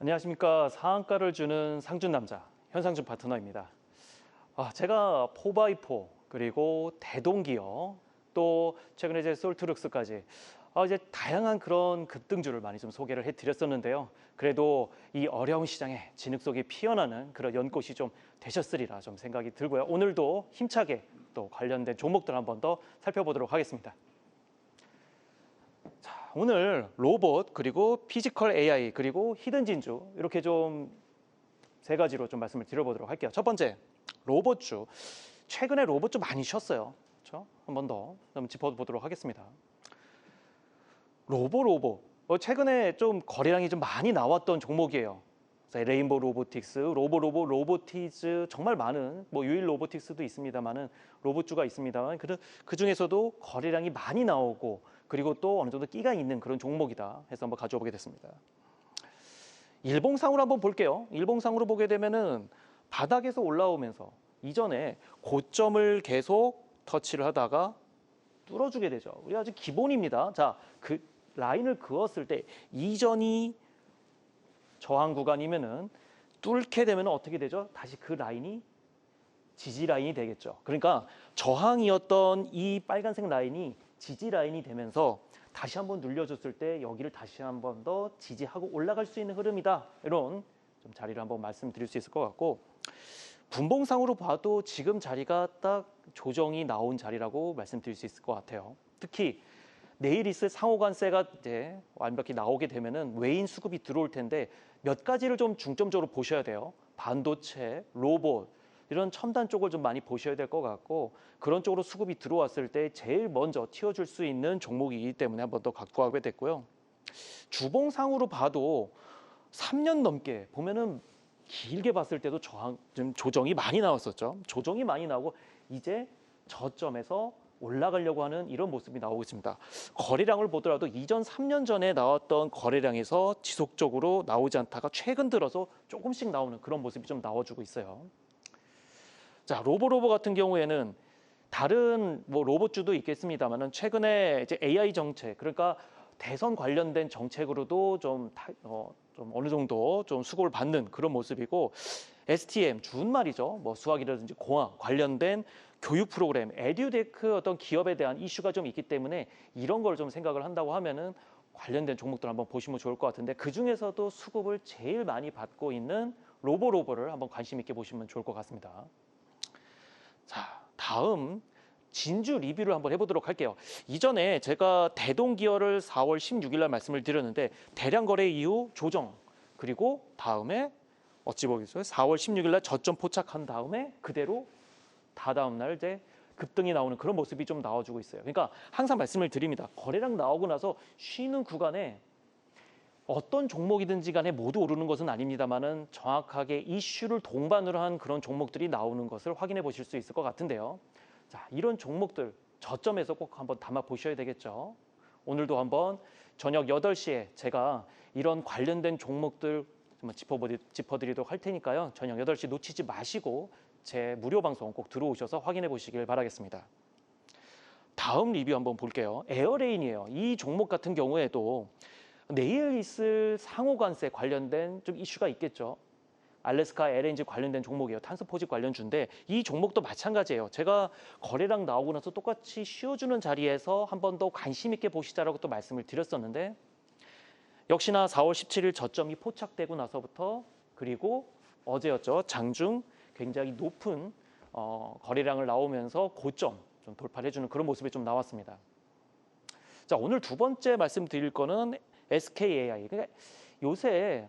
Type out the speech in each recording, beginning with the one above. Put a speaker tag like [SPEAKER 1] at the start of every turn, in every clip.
[SPEAKER 1] 안녕하십니까 상한가를 주는 상준 남자 현상준 파트너입니다. 아, 제가 포바이포 그리고 대동기어 또 최근에 이제 솔트룩스까지 아, 이제 다양한 그런 급등주를 많이 좀 소개를 해드렸었는데요. 그래도 이 어려운 시장에 진흙 속에 피어나는 그런 연꽃이 좀 되셨으리라 좀 생각이 들고요. 오늘도 힘차게 또 관련된 종목들 한번 더 살펴보도록 하겠습니다. 자, 오늘 로봇 그리고 피지컬 AI 그리고 히든 진주 이렇게 좀 세 가지로 좀 말씀을 드려보도록 할게요. 첫 번째 로봇주 최근에 로봇주 많이 쉬었어요. 그렇죠? 한번더 한번 짚어보도록 하겠습니다. 로보 로보 어, 최근에 좀 거래량이 좀 많이 나왔던 종목이에요. 레인보 로보틱스, 로보 로보 로보티즈 정말 많은 뭐 유일 로보틱스도 있습니다만은 로봇주가 있습니다만 그, 그 중에서도 거래량이 많이 나오고 그리고 또 어느 정도 끼가 있는 그런 종목이다 해서 한번 가져와 보게 됐습니다. 일봉상으로 한번 볼게요. 일봉상으로 보게 되면은 바닥에서 올라오면서 이전에 고점을 계속 터치를 하다가 뚫어주게 되죠. 우리 아주 기본입니다. 자, 그 라인을 그었을 때 이전이 저항 구간이면은 뚫게 되면 어떻게 되죠? 다시 그 라인이 지지 라인이 되겠죠. 그러니까 저항이었던 이 빨간색 라인이 지지 라인이 되면서 다시 한번 눌려줬을 때 여기를 다시 한번 더 지지하고 올라갈 수 있는 흐름이다. 이런 좀 자리를 한번 말씀드릴 수 있을 것 같고 분봉상으로 봐도 지금 자리가 딱 조정이 나온 자리라고 말씀드릴 수 있을 것 같아요. 특히 내일 있을 상호관세가 이제 완벽히 나오게 되면은 외인 수급이 들어올 텐데 몇 가지를 좀 중점적으로 보셔야 돼요. 반도체, 로봇 이런 첨단 쪽을 좀 많이 보셔야 될 것 같고 그런 쪽으로 수급이 들어왔을 때 제일 먼저 튀어줄 수 있는 종목이기 때문에 한 번 더 갖고 가게 됐고요. 주봉상으로 봐도 3년 넘게 보면은 길게 봤을 때도 저항 좀 조정이 많이 나왔었죠. 조정이 많이 나오고 이제 저점에서 올라가려고 하는 이런 모습이 나오고 있습니다. 거래량을 보더라도 이전 3년 전에 나왔던 거래량에서 지속적으로 나오지 않다가 최근 들어서 조금씩 나오는 그런 모습이 좀 나와주고 있어요. 자, 로보로보 같은 경우에는 다른 뭐 로봇주도 있겠습니다만은 최근에 이제 AI 정책 그러니까 대선 관련된 정책으로도 좀, 타, 어, 좀 어느 정도 좀 수고를 받는 그런 모습이고 STM 준 말이죠. 뭐 수학이라든지 공학 관련된 교육 프로그램, 에듀데크 어떤 기업에 대한 이슈가 좀 있기 때문에 이런 걸 좀 생각을 한다고 하면은 관련된 종목들 한번 보시면 좋을 것 같은데 그 중에서도 수급을 제일 많이 받고 있는 로보로보를 한번 관심 있게 보시면 좋을 것 같습니다. 자, 다음 진주 리뷰를 한번 해보도록 할게요. 이전에 제가 대동기어를 4월 16일 날 말씀을 드렸는데 대량 거래 이후 조정 그리고 다음에 어찌 보겠어요? 4월 16일 날 저점 포착한 다음에 그대로 다 다음 날 이제 급등이 나오는 그런 모습이 좀 나와주고 있어요. 그러니까 항상 말씀을 드립니다. 거래량 나오고 나서 쉬는 구간에 어떤 종목이든지 간에 모두 오르는 것은 아닙니다만은 정확하게 이슈를 동반으로 한 그런 종목들이 나오는 것을 확인해 보실 수 있을 것 같은데요. 자, 이런 종목들 저점에서 꼭 한번 담아 보셔야 되겠죠. 오늘도 한번 저녁 8시에 제가 이런 관련된 종목들 좀 짚어드리도록 할 테니까요. 저녁 8시 놓치지 마시고 제 무료 방송 꼭 들어오셔서 확인해 보시길 바라겠습니다. 다음 리뷰 한번 볼게요. 에어레인이에요. 이 종목 같은 경우에도 내일 있을 상호관세 관련된 좀 이슈가 있겠죠. 알래스카 LNG 관련된 종목이에요. 탄소 포집 관련주인데 이 종목도 마찬가지예요. 제가 거래량 나오고 나서 똑같이 쉬어주는 자리에서 한 번 더 관심 있게 보시자라고 또 말씀을 드렸었는데 역시나 4월 17일 저점이 포착되고 나서부터 그리고 어제였죠. 장중 굉장히 높은 어, 거래량을 나오면서 고점 좀 돌파를 해주는 그런 모습이 좀 나왔습니다. 자 오늘 두 번째 말씀드릴 거는 SKAI. 그러니까 요새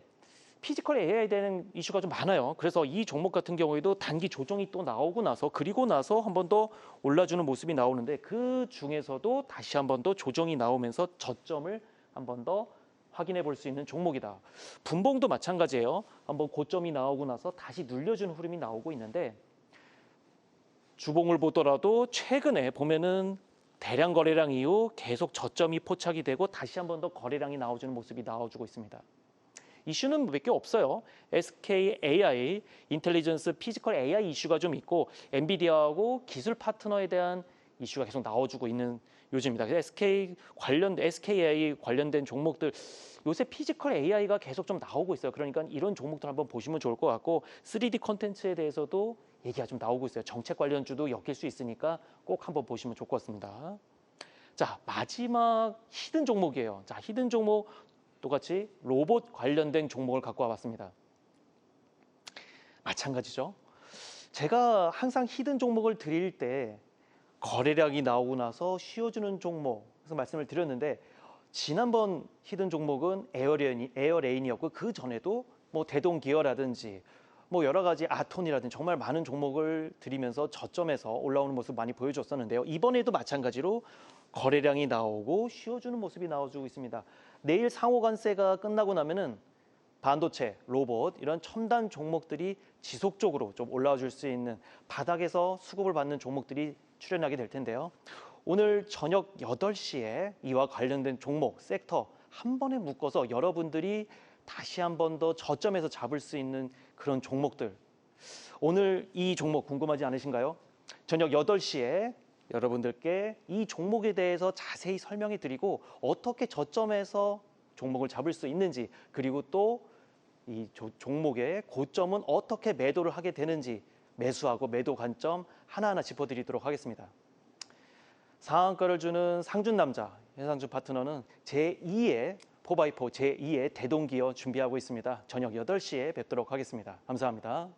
[SPEAKER 1] 피지컬 AI 되는 이슈가 좀 많아요. 그래서 이 종목 같은 경우에도 단기 조정이 또 나오고 나서 그리고 나서 한 번 더 올라주는 모습이 나오는데 그 중에서도 다시 한 번 더 조정이 나오면서 저점을 한 번 더 확인해 볼 수 있는 종목이다. 분봉도 마찬가지예요. 한번 고점이 나오고 나서 다시 눌려주는 흐름이 나오고 있는데 주봉을 보더라도 최근에 보면은 대량 거래량 이후 계속 저점이 포착이 되고 다시 한 번 더 거래량이 나와주는 모습이 나와주고 있습니다. 이슈는 몇 개 없어요. SK AI, 인텔리전스 피지컬 AI 이슈가 좀 있고 엔비디아하고 기술 파트너에 대한 이슈가 계속 나와주고 있는 요즘입니다. SK 관련 SKI 관련된 종목들 요새 피지컬 AI가 계속 좀 나오고 있어요. 그러니까 이런 종목들 한번 보시면 좋을 것 같고 3D 컨텐츠에 대해서도 얘기가 좀 나오고 있어요. 정책 관련주도 엮일 수 있으니까 꼭 한번 보시면 같습니다. 자 마지막 히든 종목이에요. 자 히든 종목 똑같이 로봇 관련된 종목을 갖고 와봤습니다. 마찬가지죠. 제가 항상 히든 종목을 드릴 때 거래량이 나오고 나서 쉬어주는 종목 그래서 말씀을 드렸는데 지난번 히든 종목은 에어레인, 에어레인이었고 그 전에도 뭐 대동기어라든지 뭐 여러 가지 아톤이라든지 정말 많은 종목을 드리면서 저점에서 올라오는 모습 많이 보여줬었는데요. 이번에도 마찬가지로 거래량이 나오고 쉬어주는 모습이 나와주고 있습니다. 내일 상호관세가 끝나고 나면은 반도체, 로봇 이런 첨단 종목들이 지속적으로 좀 올라와 줄 수 있는 바닥에서 수급을 받는 종목들이 출현하게 될 텐데요. 오늘 저녁 8시에 이와 관련된 종목, 섹터 한 번에 묶어서 여러분들이 다시 한 번 더 저점에서 잡을 수 있는 그런 종목들. 오늘 이 종목 궁금하지 않으신가요? 저녁 8시에 여러분들께 이 종목에 대해서 자세히 설명해 드리고 어떻게 저점에서 종목을 잡을 수 있는지 그리고 또 이 종목의 고점은 어떻게 매도를 하게 되는지 매수하고 매도 관점 하나하나 짚어드리도록 하겠습니다. 상한가를 주는 상준 남자 해상준 파트너는 제2의 포바이포 제2의 대동기어 준비하고 있습니다. 저녁 8시에 뵙도록 하겠습니다. 감사합니다.